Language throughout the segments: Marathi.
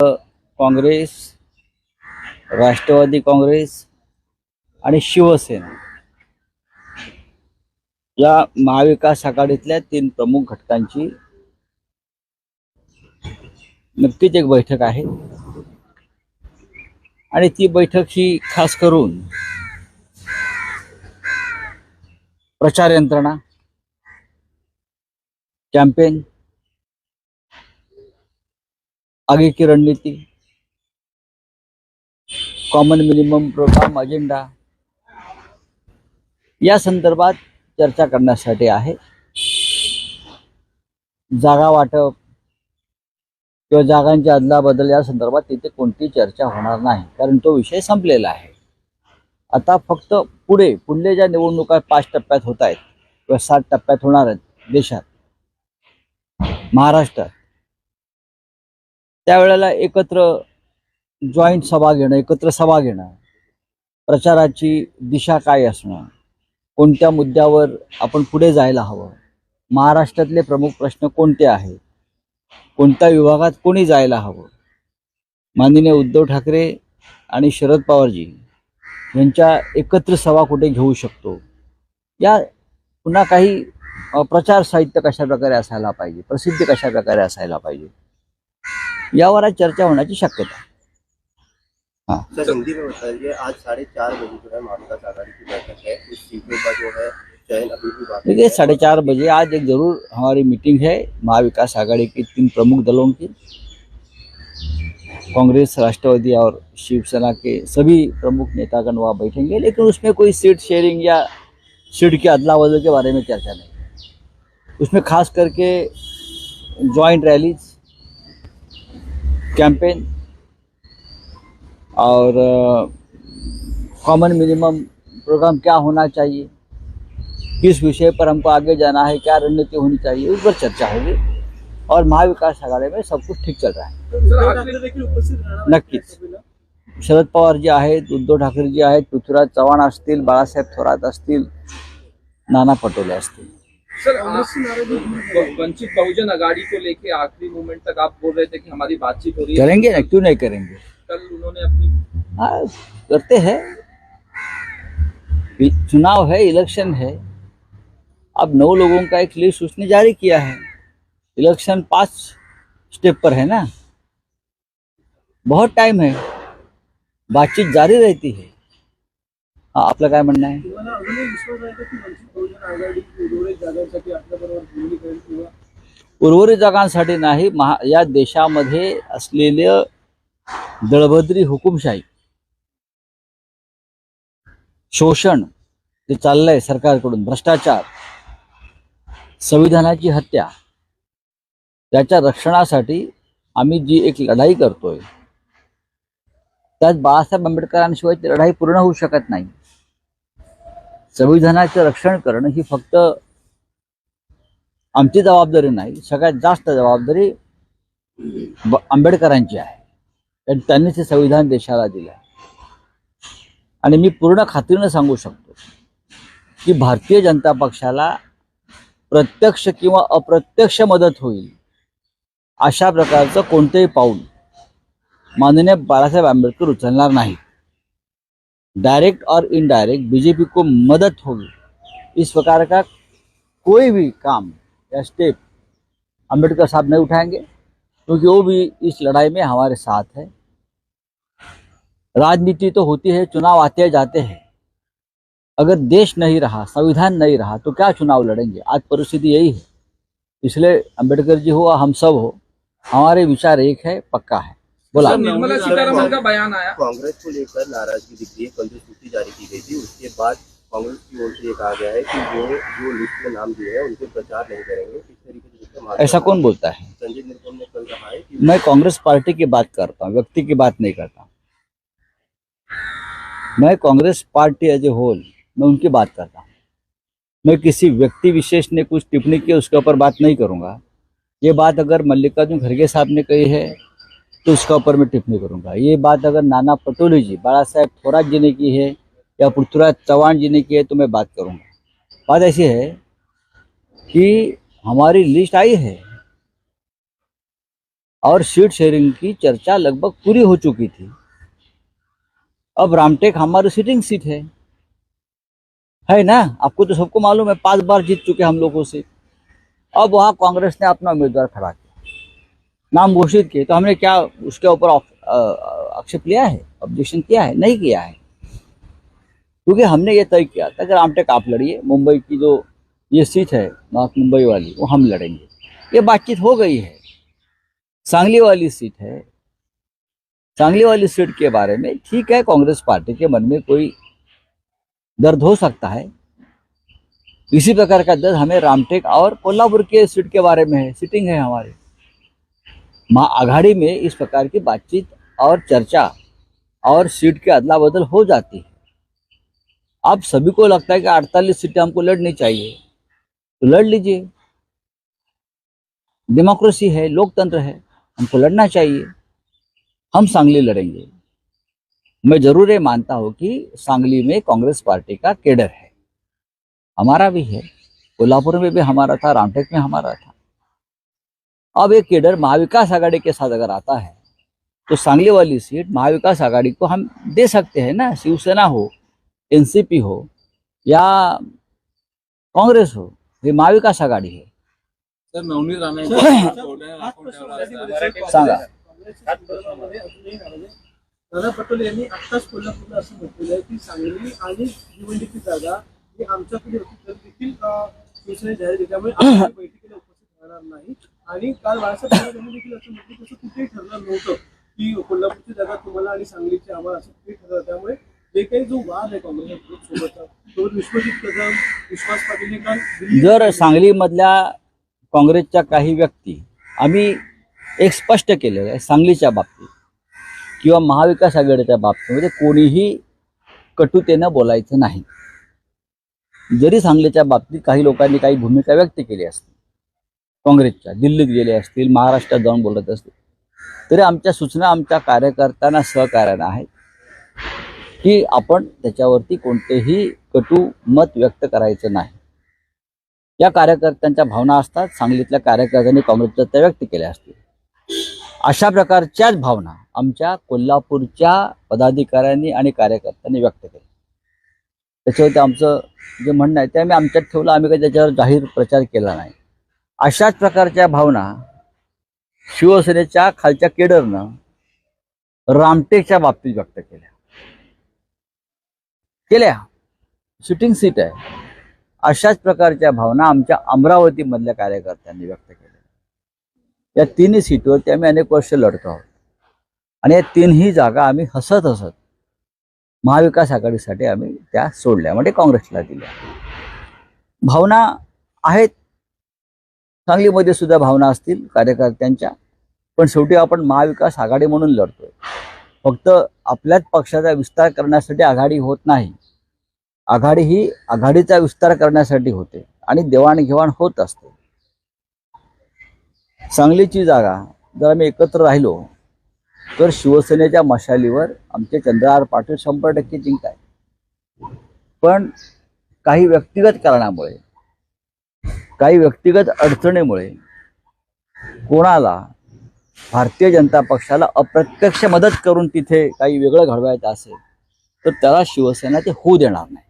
काँग्रेस राष्ट्रवादी काँग्रेस आणि शिवसेना या महाविकास आघाडीतल्या तीन प्रमुख घटकांची नक्कीच एक बैठक आहे. आणि ती बैठक ही खास करून प्रचार यंत्रणा कॅम्पेन आगे की रणनीती। कॉमन मिनिमम प्रोग्राम अजेंडा या संदर्भात चर्चा करण्यासाठी आहे। जागा वाटप किंवा जागांची अदलाबदल या संदर्भात तिथे कोणतीही चर्चा होणार नाही कारण तो विषय संपलेला आहे. आता फक्त पुढे पुढले ज्या निवडणुका पाच टप्प्यात होत आहेत किंवा सात टप्प्यात होणार आहेत देशात महाराष्ट्रात त्यावेळेला एकत्र जॉईंट सभा घेणं एकत्र सभा घेणं प्रचाराची दिशा काय असणं कोणत्या मुद्द्यावर आपण पुढे जायला हवं? महाराष्ट्रातले प्रमुख प्रश्न कोणते आहेत? कोणत्या विभागात कोणी जायला हवं? माननीय उद्धव ठाकरे आणि शरद पवारजी यांच्या एकत्र सभा कुठे घेऊ शकतो? या पुन्हा काही प्रचार साहित्य कशा प्रकारे असायला पाहिजे? प्रसिद्धी कशा प्रकारे असायला पाहिजे? यावर आज चर्चा होण्याची शक्यता आहे. सर हिंदी में बताइए आज साढ़े चार बजे जो है महाविकास आघाड़ी की बैठक है। उस सीटों का जो है चयन अभी भी बाकी देखिए साढ़े चार बजे आज एक ज़रूर हमारी मीटिंग है महाविकास आघाड़ी की तीन प्रमुख दलों की। कांग्रेस राष्ट्रवादी और शिवसेना के सभी प्रमुख नेतागण वहाँ बैठेंगे लेकिन उसमें कोई सीट शेयरिंग या सीट के अदला बदल के बारे में चर्चा नहीं उसमें खास करके जॉइंट रैलीज कैंपेन और कॉमन मिनिमम प्रोग्राम क्या होना चाहिए? किस विषय पर हमको आगे जाना है? क्या रणनीति होनी चाहिए? उस पर चर्चा होगी। और महाविकास आघाडी में सब कुछ ठीक चल रहा है। नक्की शरद पवार जी आहेत उद्धव ठाकरे जी आहेत पृथ्वीराज चव्हाण असतील बाळासाहेब थोरात असतील नाना पटोले असतील. सर वंचित बहुजन अगाड़ी को लेके आखिरी मोमेंट तक आप बोल रहे थे कि हमारी बातचीत हो रही है। करेंगे ना? क्यों नहीं करेंगे? कल उन्होंने अपनी हाँ करते हैं। चुनाव है इलेक्शन है। अब नौ लोगों का एक लिस्ट उसने जारी किया है। इलेक्शन पाँच स्टेप पर है ना? बहुत टाइम है। बातचीत जारी रहती हाँ। आपलं काय म्हणणं आहे? उर्वरित जागांसाठी नाही महा या देशामध्ये असलेलं दळभद्री हुकुमशाही शोषण जे चाललंय सरकारकडून भ्रष्टाचार संविधानाची हत्या त्याच्या रक्षणासाठी आम्ही जी एक लढाई करतोय त्यात बाळासाहेब आंबेडकरांशिवाय ती लढाई पूर्ण होऊ शकत नाही. संविधानाचं रक्षण करणं ही फक्त आमची जबाबदारी नाही सगळ्यात जास्त जबाबदारी आंबेडकरांची आहे. कारण त्यांनीच हे संविधान देशाला दिलं आहे आणि मी पूर्ण खात्रीनं सांगू शकतो की भारतीय जनता पक्षाला प्रत्यक्ष किंवा अप्रत्यक्ष मदत होईल अशा प्रकारचं कोणतंही पाऊल माननीय बाळासाहेब आंबेडकर उचलणार नाही डायरेक्ट और इनडायरेक्ट बीजेपी को मदद होगी। इस प्रकार का कोई भी काम या स्टेप अंबेडकर साहब नहीं उठाएँगे, क्योंकि वो भी इस लड़ाई में हमारे साथ है। राजनीति तो होती है, चुनाव आते जाते हैं। अगर देश नहीं रहा, संविधान नहीं रहा तो क्या चुनाव लड़ेंगे? आज परिस्थिति यही है। इसलिए अंबेडकर जी हो, हम सब हो, हमारे विचार एक है, पक्का है। बोला। निर्मला सीतारमन का बयान आया। कांग्रेस को लेकर नाराज़गी दिख रही है। कल जो सूची जारी की गई थी उसके बाद कांग्रेस की ओर से ये कहा गया है कि वो जो लिस्ट में नाम दिए हैं उनके प्रचार नहीं करेंगे। इस तरीके से ऐसा कौन बोलता है? संजय निरुपम ने कल कहा है कि मैं कांग्रेस पार्टी की बात करता हूँ व्यक्ति की बात नहीं करता मैं Congress party as a whole मैं उनकी बात करता हूँ। मैं किसी व्यक्ति विशेष ने कुछ टिप्पणी की उसके ऊपर बात नहीं करूँगा। ये बात अगर मल्लिकार्जुन खड़गे साहब ने कही है तो उसका ऊपर मैं टिप्पणी करूँगा। ये बात अगर नाना पटोले जी बाला साहेब थोरात जी ने की है या पृथ्वीराज चौहान जी ने की है तो मैं बात करूँगा। बात ऐसी है कि हमारी लिस्ट आई है और सीट शेयरिंग की चर्चा लगभग पूरी हो चुकी थी। अब रामटेक हमारी सिटिंग सीट है। है ना? आपको तो सबको मालूम है, पाँच बार जीत चुके हम लोगों से। अब वहाँ कांग्रेस ने अपना उम्मीदवार खड़ा किया। नाम घोषित किए तो हमने क्या उसके ऊपर आक्षेप लिया है? ऑब्जेक्शन किया है? नहीं किया है। क्योंकि हमने ये तय किया था कि रामटेक आप लड़िए, मुंबई की जो ये सीट है, नॉर्थ मुंबई वाली, वो हम लड़ेंगे। ये बातचीत हो गई है। सांगली वाली सीट है। सांगली वाली सीट के बारे में ठीक है, कांग्रेस पार्टी के मन में कोई दर्द हो सकता है। इसी प्रकार का दर्द हमें रामटेक और कोल्हापुर के सीट के बारे में है सिटिंग है हमारे। आघाड़ी में इस प्रकार की बातचीत और चर्चा और सीट के अदला बदल हो जाती है। अब सभी को लगता है कि अड़तालीस सीटें हमको लड़नी चाहिए। तो लड़ लीजिए। डेमोक्रेसी है, लोकतंत्र है, हमको लड़ना चाहिए। हम सांगली लड़ेंगे। मैं ज़रूर ये मानता हूँ कि सांगली में कांग्रेस पार्टी का केडर है। हमारा भी है। कोल्हापुर में भी हमारा था, रामटेक में हमारा था। अब ये केडर महाविकास आघाड़ी के साथ अगर आता है तो सांगली वाली सीट महाविकास आघाड़ी को हम दे सकते हैं ना शिवसेना हो एनसीपी हो या कांग्रेस हो हे महाविकास आघाडी आहे सर. सांगा. पटोले यांनी आत्ताच कोल्हापूरला असं म्हटलेलं आहे की सांगली आणि भिवंडीची जागा ही आमच्याकडे होती तर देखील शिवसेने जाहीर त्यामुळे बैठकीला उपस्थित राहणार नाही आणि काल बाळासाहेब यांनी देखील असं म्हटलं तसं कुठेही ठरलं नव्हतं की कोल्हापूरची जागा तुम्हाला आणि सांगलीची आम्हाला असं कुठेही ठरलं त्यामुळे जे काही जो वाद आहे काँग्रेस सोबतचा तो विश्वजित कदम विश्वास पाटील हे काल जर सांगलीमधल्या काँग्रेसच्या काही व्यक्ती आम्ही एक स्पष्ट केलेलं आहे सांगलीच्या बाबतीत किंवा महाविकास आघाडीच्या बाबतीमध्ये कोणीही कटुतेनं बोलायचं नाही. जरी सांगलीच्या बाबतीत काही लोकांनी काही भूमिका व्यक्त केली असतील काँग्रेसच्या दिल्लीत गेले असतील महाराष्ट्रात जाऊन बोलत असतील. तरी आमच्या सूचना आमच्या कार्यकर्त्यांना सहकार्यानं आहेत. की आपण त्याच्यावरती कोणतेही कटू मत व्यक्त करायचं नाही. या कार्यकर्त्यांच्या भावना असतात सांगलीतल्या कार्यकर्त्यांनी काँग्रेसच्या त्या व्यक्त केल्या असतील. अशा प्रकारच्याच भावना आमच्या कोल्हापूरच्या पदाधिकाऱ्यांनी आणि कार्यकर्त्यांनी व्यक्त केल्या. त्याच्यावरती आमचं जे म्हणणं आहे ते आम्ही आमच्यात ठेवलं आम्ही काही त्याच्यावर जाहीर प्रचार केला नाही. अशाच प्रकारच्या भावना शिवसेनेच्या खालच्या केडरनं रामटेकच्या बाबतीत व्यक्त केल्या. केल्या. शूटिंग सीट आहे. अशाच प्रकारच्या भावना आमच्या अमरावतीमधल्या कार्यकर्त्यांनी व्यक्त केल्या. या तिन्ही सीटवरती आम्ही अनेक वर्ष लढतो आहोत. आणि या तीनही जागा आम्ही हसत हसत महाविकास आघाडीसाठी आम्ही त्या सोडल्या म्हणजे काँग्रेसला दिल्या. भावना आहेत. सांगलीमध्ये सुद्धा भावना असतील कार्यकर्त्यांच्या. पण शेवटी आपण महाविकास आघाडी म्हणून लढतोय. फक्त आपल्याच पक्षाचा विस्तार करण्यासाठी आघाडी होत नाही. आघाडी ही आघाडीचा विस्तार करण्यासाठी होते आणि देवाणघेवाण होत असते. सांगलीची जागा जर आम्ही एकत्र राहिलो तर शिवसेनेच्या मशालीवर आमचे चंद्रहार पाटील शंभर टक्के जिंकताय पण काही व्यक्तिगत कारणामुळे काही व्यक्तिगत अडचणीमुळे कोणाला भारतीय जनता पक्षाला अप्रत्यक्ष मदत करून तिथे काही वेगळं घडवायचं असेल तर त्याला शिवसेना ते होऊ देणार नाही.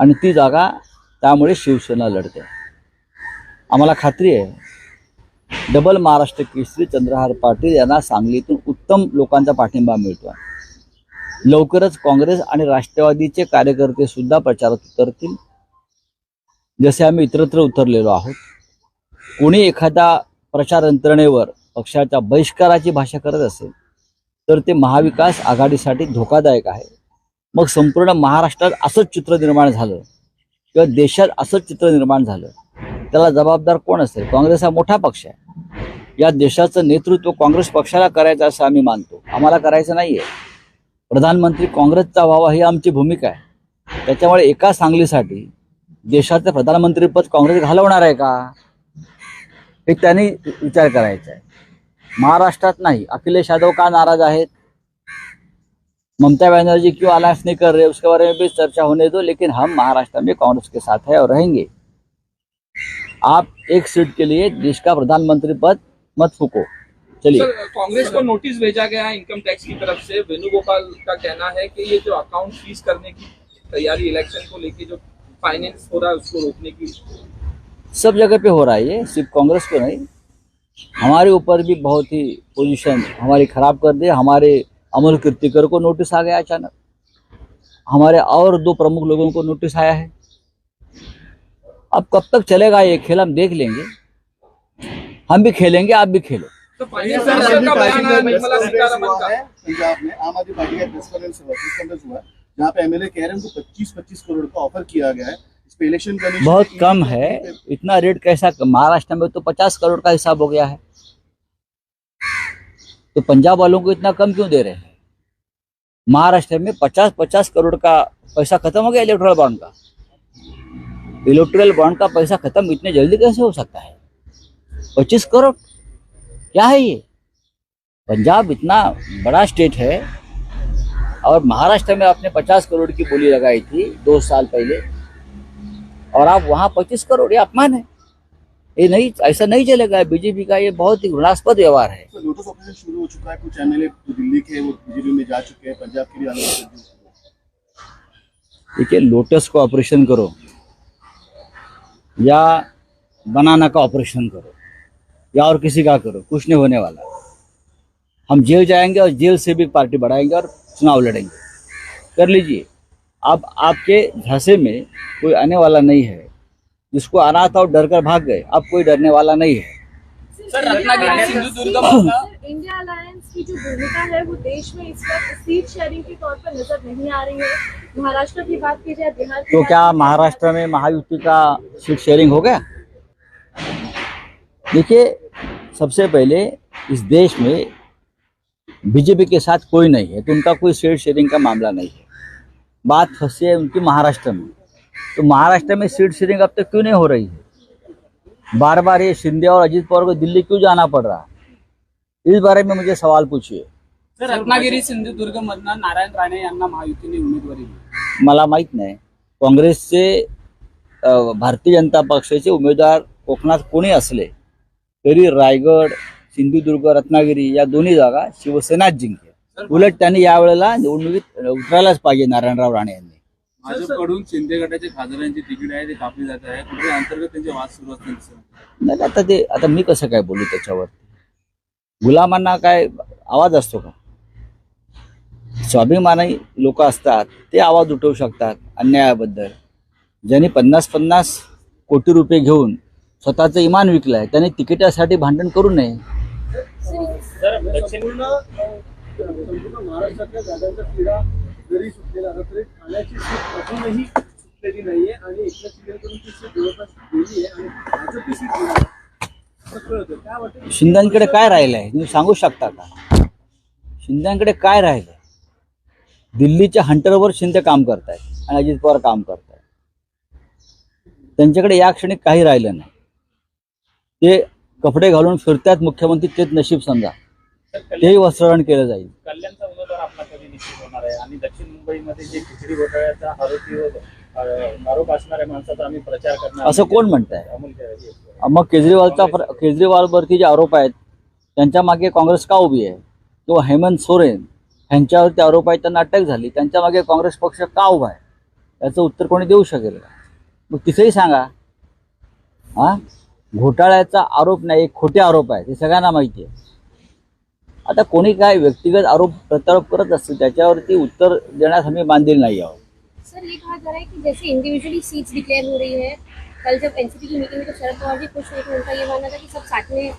आणि ती जागा त्यामुळे शिवसेना लढते. आम्हाला खात्री आहे डबल महाराष्ट्र केसरी चंद्रहार पाटील यांना सांगलीतून उत्तम लोकांचा पाठिंबा मिळतो आहे लवकरच काँग्रेस आणि राष्ट्रवादीचे कार्यकर्ते सुद्धा प्रचारात उतरतील. जसे आम्ही इतरत्र उतरलेलो आहोत कोणी एखादा प्रचार यंत्रणेवर पक्षाच्या बहिष्काराची भाषा करत असेल तर ते महाविकास आघाडीसाठी धोकादायक आहे. मग संपूर्ण महाराष्ट्रात असंच चित्र निर्माण झालं किंवा देशात असंच चित्र निर्माण झालं त्याला जबाबदार कोण असेल? काँग्रेस हा मोठा पक्ष आहे. या देशाचं नेतृत्व काँग्रेस पक्षाला करायचं असं आम्ही मानतो. आम्हाला करायचं नाही आहे प्रधानमंत्री काँग्रेसचा व्हावा ही आमची भूमिका आहे. त्याच्यामुळे एका सांगलीसाठी देशाचं प्रधानमंत्रीपद काँग्रेस घालवणार आहे का? हे त्यांनी विचार करायचा आहे. महाराष्ट्रात नाही. अखिलेश यादव का नाराज़ आहेत? ममता बनर्जी क्यों अलायंस नहीं कर रहे? उसके बारे में भी चर्चा होने दो, लेकिन हम महाराष्ट्र में कांग्रेस के साथ है और रहेंगे। आप एक सीट के लिए देश का प्रधानमंत्री पद मत फूको। चलिए। कांग्रेस को नोटिस भेजा गया है इनकम टैक्स की तरफ़ से। वेणुगोपाल का कहना है कि ये जो अकाउंट फ्रीज करने की तैयारी इलेक्शन को लेके जो फाइनेंस हो रहा है उसको रोकने की सब जगह पे हो रहा है ये सिर्फ़ कांग्रेस को नहीं। हमारे ऊपर भी बहुत ही पोजीशन हमारी खराब कर दी। हमारे अमर कीर्तिकर को नोटिस आ गया अचानक। हमारे और दो प्रमुख लोगों को नोटिस आया है। अब कब तक चलेगा ये खेल हम देख लेंगे। हम भी खेलेंगे आप भी खेलो। तो आम आदमी पार्टी का प्रेस कॉन्फ्रेंस हुआ। जहाँ पे एमएलए कह रहे हैं उनको 25 25 करोड़ का ऑफ़र किया गया है। इलेक्शन बहुत कम है। इतना रेट कैसा महाराष्ट्र में तो पचास करोड़ का हिसाब हो गया है। तो पंजाब वालों को इतना कम क्यों दे रहे हैं? महाराष्ट्र में पचास पचास करोड़ का पैसा खत्म हो गया इलेक्ट्रल बॉन्ड का। इलेक्ट्रल बॉन्ड का पैसा खत्म इतने जल्दी कैसे हो सकता है? पच्चीस करोड़? क्या है ये? पंजाब इतना बड़ा स्टेट है। और महाराष्ट्र में आपने पचास करोड़ की बोली लगाई थी दो साल पहले। और आप वहाँ पच्चीस करोड़ ये अपमान है। ये नहीं ऐसा नहीं चलेगा। बीजेपी का ये बहुत ही घृणास्पद व्यवहार है। तो लोटस ऑपरेशन शुरू हो चुका है। कुछ एमएलए जो दिल्ली के वो बीजेपी में जा चुके हैं। पंजाब के भी आलोचना कर दी। देखिए लोटस को ऑपरेशन करो या बनाना का ऑपरेशन करो या और किसी का करो कुछ नहीं होने वाला। हम जेल जाएँगे और जेल से भी पार्टी बढ़ाएँगे और चुनाव लड़ेंगे। कर लीजिए। अब आपके झांसे में कोई आने वाला नहीं है। जिसको आना था और डर कर भाग गए। अब कोई डरने वाला नहीं है। Sir Ratnagiri Sindhudurg sir India alliance की जो भूमिका है वो देश में इस वक्त सीट शेयरिंग के तौर पर नज़र नहीं आ रही है। महाराष्ट्र की बात की जाए बिहार तो क्या महाराष्ट्र में महायुति का सीट शेयरिंग हो गया? देखिए सबसे पहले इस देश में बीजेपी के साथ कोई नहीं है तो उनका कोई सीट शेयरिंग का मामला नहीं है। बात फंसी है उनकी महाराष्ट्र में। तो महाराष्ट्र में सीट शेयरिंग अब तक क्यों नहीं हो रही है? बार बार ये शिंदे और अजीत पवार को दिल्ली क्यों जाना पड़ रहा है? इस बारे में मुझे सवाल पूछिए। रत्नागिरी सिंधुदुर्ग मधनं नारायण राणे यांना महायुतीने उमेदवारी मला माहीत नाही. काँग्रेसचे भारतीय जनता पक्षाचे उमेदवार कोकणात कोणी असले तरी रायगड सिंधुदुर्ग रत्नागिरी या दोन्ही जागा शिवसेनाच जिंकेल उलट त्यांनी यावेळेला निवडणुकीत उतरायलाच पाहिजे नारायणराव राणे यांनी. भाजपकडून शिंदे गटाचे खासदारांची तिकीट आहे ते कापली जात आहे. कुठे अंतर्गत त्यांचे वाद सुरू असतील आहे. नाही आता ते आता मी कसं काय बोलू त्याच्यावर गुलामांना काय आवाज असतो का? स्वाभिमानी लोक असतात ते आवाज उठवू शकतात अन्यायाबद्दल. ज्यांनी पन्नास पन्नास कोटी रुपये घेऊन स्वतःचं इमान विकलंय त्याने तिकिटासाठी भांडण करू नये. संपूर्ण अं, संपूर्ण महाराष्ट्रातल्या जागांचा क्रीडा जरी सुटलेला असला तरी ठाण्याची सीट अजूनही सुटलेली नाहीये आणि एकनाथ शिंदेकडून ती सीट जवळपास गेली आहे आणि भाजपची सीट गेली आहे. असं कळतं काय वाटतं शिंद्यांकडे काय राहिलंय? तुम्ही सांगू शकता का? शिंद्यांकडे काय राहिलंय? दिल्लीच्या हंटरवर शिंदे काम करतायत आणि अजित पवार काम करतायत. त्यांच्याकडे या क्षणी काही राहिलं नाही. ते कपडे घालून फिरतात मुख्यमंत्री तेच नशीब समजा. तेही वस्त्रहरण केलं जाईल. कल्याणचा उमेदवार आपला कधी निश्चित होणार आहे? आणि दक्षिण मुंबईमध्ये जे खिचडी घोटाळ्याचा आरोपी व, अ, आरोप असणाऱ्या माणसाचा आम्ही प्रचार करणार असं कोण म्हणताय. मग केजरीवालचा केजरीवालवरती जे आरोप आहेत त्यांच्या मागे काँग्रेस का उभी आहे? किंवा हेमंत सोरेन यांच्यावरती आरोप आहेत त्यांना अटक झाली त्यांच्या मागे काँग्रेस पक्ष का उभा आहे? याचं उत्तर कोणी देऊ शकेल का? मग तिथेही सांगा. हा? घोटाळ्याचा आरोप नाही एक खोटे आरोप आहेत हे सगळ्यांना माहिती आहे. आता कोणी काय व्यक्तिगत आरोप प्रत्यारोप करत असतील त्याच्यावरती उत्तर देण्यास आम्ही बांधील नाही आहोत. सर ये कहा जा रहा है कि जैसे इंडिविजुअली सीट्स डिक्लेयर हो रही है कल जब एनसीपी की मीटिंग में तो शरद पवार जी खुश हुए थे उनका ये मानना था कि सब साथ में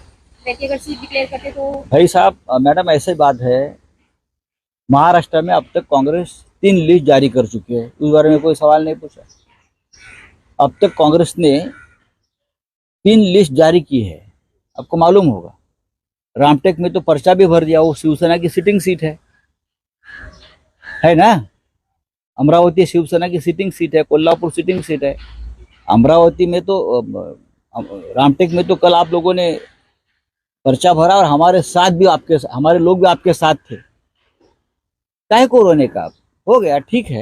रहकर अगर सीट डिक्लेयर करते तो भाई साहब मैडम ऐसी बात है महाराष्ट्र में अब तक कांग्रेस तीन लिस्ट जारी कर चुकी है। उस बारे में कोई सवाल नहीं पूछा। अब तक कांग्रेस ने तीन लिस्ट जारी की है। आपको मालूम होगा। रामटेक में तो पर्चा भी भर दिया, वो शिवसेना की सिटिंग सीट है। है ना? अमरावती शिवसेना की सिटिंग सीट है, कोल्हापुर सिटिंग सीट है। अमरावती में तो रामटेक में तो कल आप लोगों ने पर्चा भरा और हमारे साथ भी आपके, हमारे लोग भी आपके साथ थे। काहे को रोने का हो गया, ठीक है।